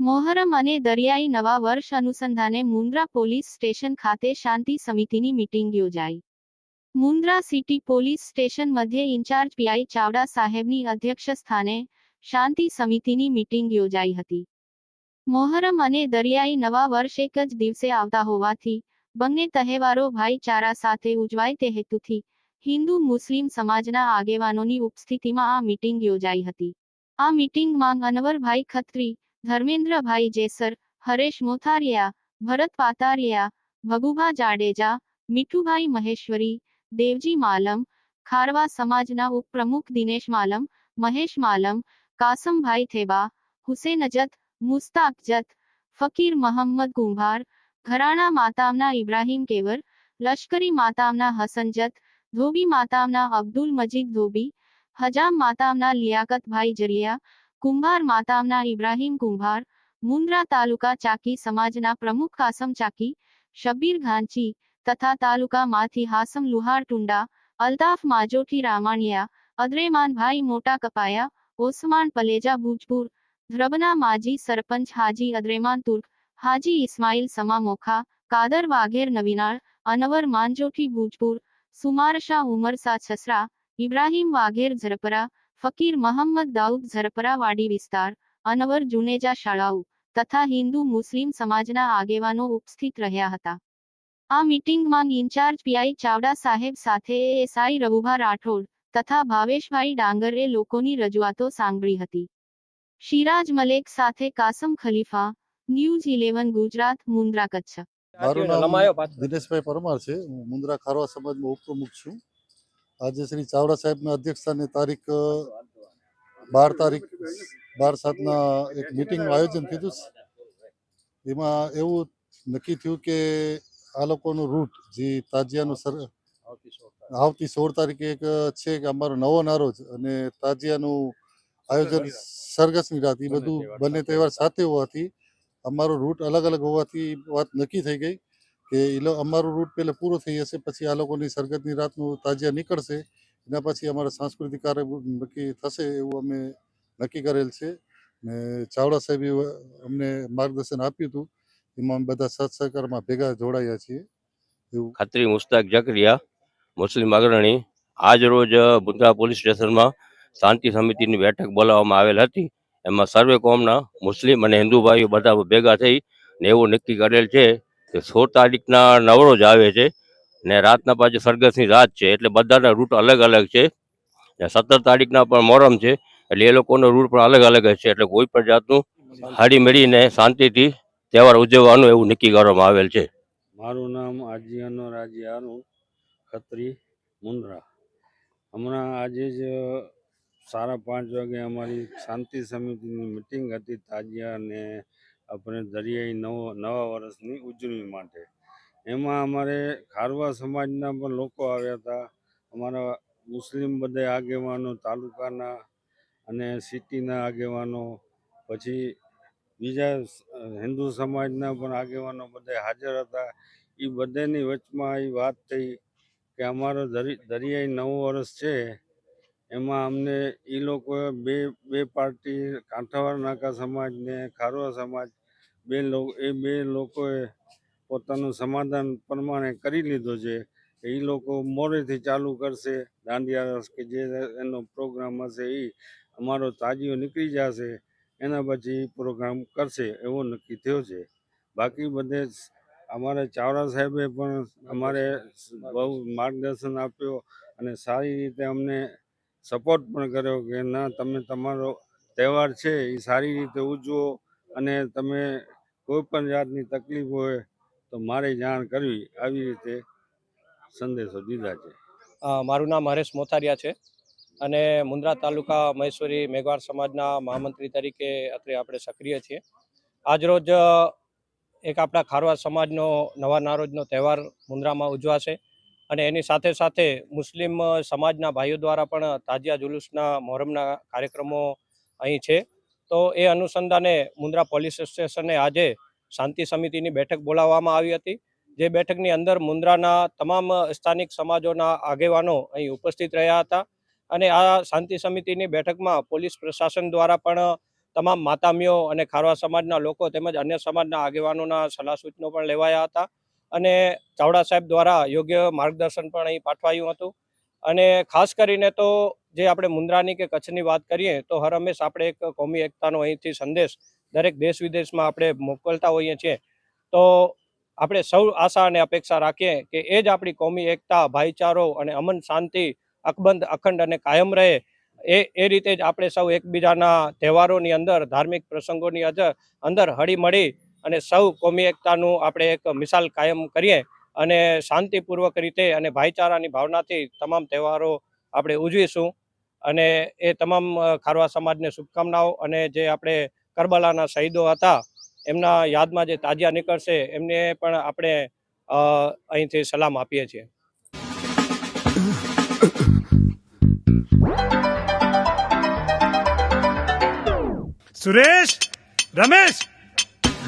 મોહરમ અને દરિયાઈ નવા વર્ષ અનુસંધાને મુન્દ્રા પોલીસ સ્ટેશન ખાતે શાંતિ સમિતિની મીટિંગ યોજાઈ. મુન્દ્રા સિટી પોલીસ સ્ટેશન મધ્ય ઇન્ચાર્જ પીઆઈ ચાવડા સાહેબની અધ્યક્ષ સ્થાને શાંતિ સમિતિની મીટિંગ યોજાઈ હતી. મોહરમ અને દરિયાઈ નવા વર્ષ એક જ દિવસે આવતા હોવાથી બંને તહેવારો ભાઈચારા સાથે ઉજવાય તે હેતુથી હિન્દુ મુસ્લિમ સમાજના આગેવાનોની ઉપસ્થિતિમાં આ મીટિંગ યોજાઈ હતી. આ મીટિંગમાં અનવરભાઈ ખત્રી, ધર્મેન્દ્રભાઈ જેસર, હરેશ મોથારિયા, ભરત પાતારિયા, ભગુભા જાડેજા, મીઠુભાઈ મહેશ્વરી, દેવજી માલમ, ખારવા સમાજના ઉપપ્રમુખ દિનેશ માલમ, મહેશ માલમ, કાસમભાઈ થેબા, હુસેન અજત, મુસ્તાક જત, ફકીર મહમ્મદ કુંભાર ઘરાણા માતામના ઇબ્રાહીમ કેવર લશ્કરી માતામના હસન જત ધોબી માતામના અબ્દુલ મજીદ ધોબી હજામ માતામના લિયાકતભાઈ જરિયા કુંભાર માતામના ઇબ્રાહીમ કુંભાર મુન્દ્રા તાલુકા ચાકી સમાજના પ્રમુખ કાસમ ચાકી શબ્બીર ઘાંચી તથા તાલુકામાંથી હાસમ લુહાર ટુંડા અલ્તાફ માજોઠી રામાણિયા અદ્રેમાનભાઈ મોટા કપાયા ઓસમાન પલેજા ભુજપુર ધ્રબના માજી સરપંચ હાજી અદ્રેમાન તુર્ક હાજી ઇસ્માઇલ સમા મોખા કાદર વાઘેર નવીનાળ, અનવર માંજોઠી ભુજપુર સુમારશા ઉમરસા છસરા, ઇબ્રાહીમ વાઘેર ઝરપરા, ફકીર મહમ્મદ દાઉદ ઝરપરા વાડી વિસ્તાર, અનવર જુનેજા શાળાઓ તથા હિન્દુ મુસ્લિમ સમાજના આગેવાનો ઉપસ્થિત રહ્યા હતા. આ મીટિંગમાં ઇન્ચાર્જ પીઆઈ ચાવડા સાહેબ સાથે એએસઆઈ રઘુભા રાઠોડ તથા ભાવેશભાઈ ડાંગરે લોકોની રજૂઆતો સાંભળી હતી. શિરાજ મલેક સાથે કાસમ ખલીફા ન્યૂઝ ઇલેવન ગુજરાત મુન્દ્રા કચ્છ. મારું નામ દિનેશભાઈ પરમાર છે. હું મુન્દ્રા ખારવા સમાજમાં ઉપપ્રમુખ છું. આજે શ્રી ચાવડા સાહેબના અધ્યક્ષસ્થાને તારીખ બાર તારીખ બાર સાતના એક મિટિંગનું આયોજન થયું છે. એમાં એવું નક્કી થયું કે આ લોકોનું રૂટ જે તાજિયાનું સર આવતી સોળ તારીખે એક છે કે અમારો નવો નારો છે અને તાજિયાનું આયોજન સરઘસની રાત એ બધું બંને તહેવાર સાથે હોવાથી અમારો રૂટ અલગ અલગ હોવાથી વાત નક્કી થઈ ગઈ કે એ અમારો રૂટ પહેલે પૂરો થઈ જશે, પછી આ લોકોની સરગતની રાતનું તાજિયા નીકળશે, એના પછી અમારા સાંસ્કૃતિક કાર્ય નક્કી થશે એવું અમે નક્કી કરેલ છે. ને ચાવડા સાહેબે અમને માર્ગદર્શન આપ્યું હતું, એમાં અમે બધા સત સહકારમાં ભેગા જોડાયા છીએ. એવું. ખાતરી મુસ્તાક જકરિયા મુસ્લિમ અગ્રણી, આજ રોજ મુન્દ્રા પોલીસ સ્ટેશનમાં શાંતિ સમિતિની બેઠક બોલાવવામાં આવેલ હતી. એમાં સર્વે કોમના મુસ્લિમ અને હિન્દુ ભાઈઓ બધા ભેગા થઈ ને એવું નક્કી કરેલ છે કે સોળ તારીખના નવરોજ આવે છે ને રાતના પાછી સરગસની રાત છે એટલે બધાના રૂટ અલગ અલગ છે ને સત્તર તારીખના પણ મોહરમ છે એટલે એ લોકોનો રૂટ પણ અલગ અલગ છે એટલે કોઈ પણ જાતનું હાડી મેળીને શાંતિથી તહેવાર ઉજવવાનું એવું નક્કી કરવામાં આવેલ છે. મારું નામ આજીયાનો રાજીયાનું ખત્રી મુન્દ્રા. હમણાં આજે જ સાડા પાંચ વાગે અમારી શાંતિ સમિતિની મિટિંગ હતી તાજિયા અને આપણે દરિયાઈ નવો, નવા વર્ષની ઉજવણી માટે. એમાં અમારે ખારવા સમાજના પણ લોકો આવ્યા હતા. અમારા મુસ્લિમ બધા આગેવાનો, તાલુકાના અને સિટીના આગેવાનો, પછી બીજા હિન્દુ સમાજના પણ આગેવાનો બધા હાજર હતા. એ બધાની વચમાં એ વાત થઈ કે અમારો દરિ- દરિયાઈ નવું વર્ષ છે. એમાં અમને એ લોકોએ બે બે પાર્ટી કાંઠાવાડ નાકા સમાજ ને ખારવા સમાજ, બે લોકો એ બે લોકોએ પોતાનું સમાધાન પ્રમાણે કરી લીધો છે. એ લોકો મોરેથી ચાલુ કરશે દાંડિયારસ કે જે એનો પ્રોગ્રામ હશે એ અમારો તાજીઓ નીકળી જશે, એના પછી પ્રોગ્રામ કરશે એવો નક્કી થયો છે. બાકી બધે અમારે ચાવડા સાહેબે પણ અમારે બહુ માર્ગદર્શન આપ્યો અને સારી રીતે અમને સપોર્ટ પણ કર્યો કે ના, તમે તમારો તહેવાર છે, એ સારી રીતે ઉજવો અને તમે કોઈ પણ જાતની તકલીફ હોય તો મારે જાણ કરવી. આવી રીતે સંદેશો દીધા છે. મારું નામ હરેશ મોથારિયા છે અને મુન્દ્રા તાલુકા મહેશ્વરી મેઘવાળ સમાજના મહામંત્રી તરીકે અત્રે આપણે સક્રિય છીએ. આજરોજ એક આપણા ખારવા સમાજનો નવા નારોજનો તહેવાર મુન્દ્રામાં ઉજવાશે. અને એની સાથે સાથે મુસ્લિમ સમાજના ભાઈઓ દ્વારા પણ તાજિયા જુલુસના મોહરમના કાર્યક્રમો અહીં છે. તો એ અનુસંધાને મુન્દ્રા પોલીસ સ્ટેશને આજે શાંતિ સમિતિની બેઠક બોલાવવામાં આવી હતી. જે બેઠકની અંદર મુન્દ્રાના તમામ સ્થાનિક સમાજોના આગેવાનો અહીં ઉપસ્થિત રહ્યા હતા. અને આ શાંતિ સમિતિની બેઠકમાં પોલીસ પ્રશાસન દ્વારા પણ તમામ માતામીઓ અને ખારવા સમાજના લોકો તેમજ અન્ય સમાજના આગેવાનોના સલાહ સૂચનો પણ લેવાયા હતા. અને ચાવડા સાહેબ દ્વારા યોગ્ય માર્ગદર્શન પણ અહીં પાઠવાયું હતું. અને ખાસ કરીને તો જે આપણે મુન્દ્રાની કે કચ્છની વાત કરીએ, તો હર હંમેશ આપણે એક કોમી એકતાનો અહીંથી સંદેશ દરેક દેશ વિદેશમાં આપણે મોકલતા હોઈએ છીએ. તો આપણે સૌ આશા અને અપેક્ષા રાખીએ કે એ જ આપણી કોમી એકતા, ભાઈચારો અને અમન શાંતિ, અકબંધ, અખંડ અને કાયમ રહે. એ એ રીતે જ આપણે સૌ એકબીજાના તહેવારોની અંદર, ધાર્મિક પ્રસંગોની અંદર હળીમળી અને સૌ કોમી એકતાનું આપણે એક મિસાલ કાયમ કરીએ અને શાંતિપૂર્વક રીતે અને ભાઈચારાની ભાવનાથી તમામ તહેવારો આપણે ઉજવીશું. અને એ તમામ ખારવા સમાજને શુભકામનાઓ અને જે આપણે કરબલાના શહીદો હતા, એમના યાદમાં જે તાજિયા નીકળશે, એમને પણ આપણે અહીંથી સલામ આપીએ છીએ. સુરેશ, રમેશ!